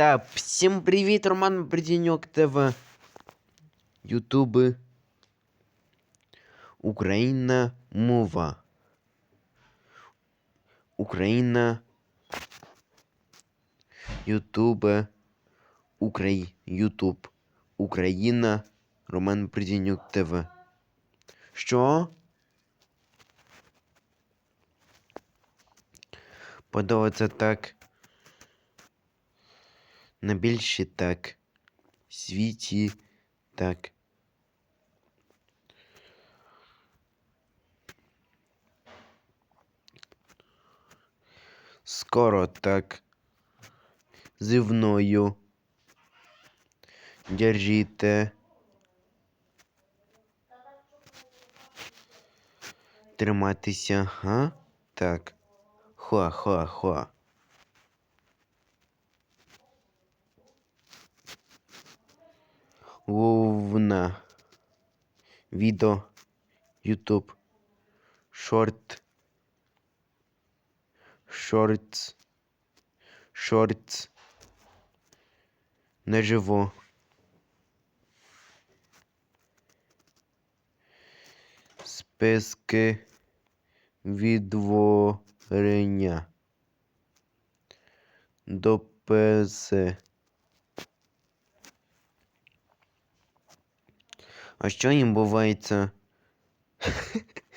Ребята, всім привіт, Роман Бердіньок ТВ. Ютуби. Україна мова. Україна. Ютубе. Украї... Ютуб. Україна. Роман Бердіньок ТВ. Що? Подобається так. На більші так. Світі так. Скоро так. Зі мною. Держите. Триматися, га? Так. Хуа-хуа-хуа. Вовна. Відео. Ютуб. Шорт. Шортс. Шортс. Наживо. Списки відтворення. Дописи. А що їм бувається?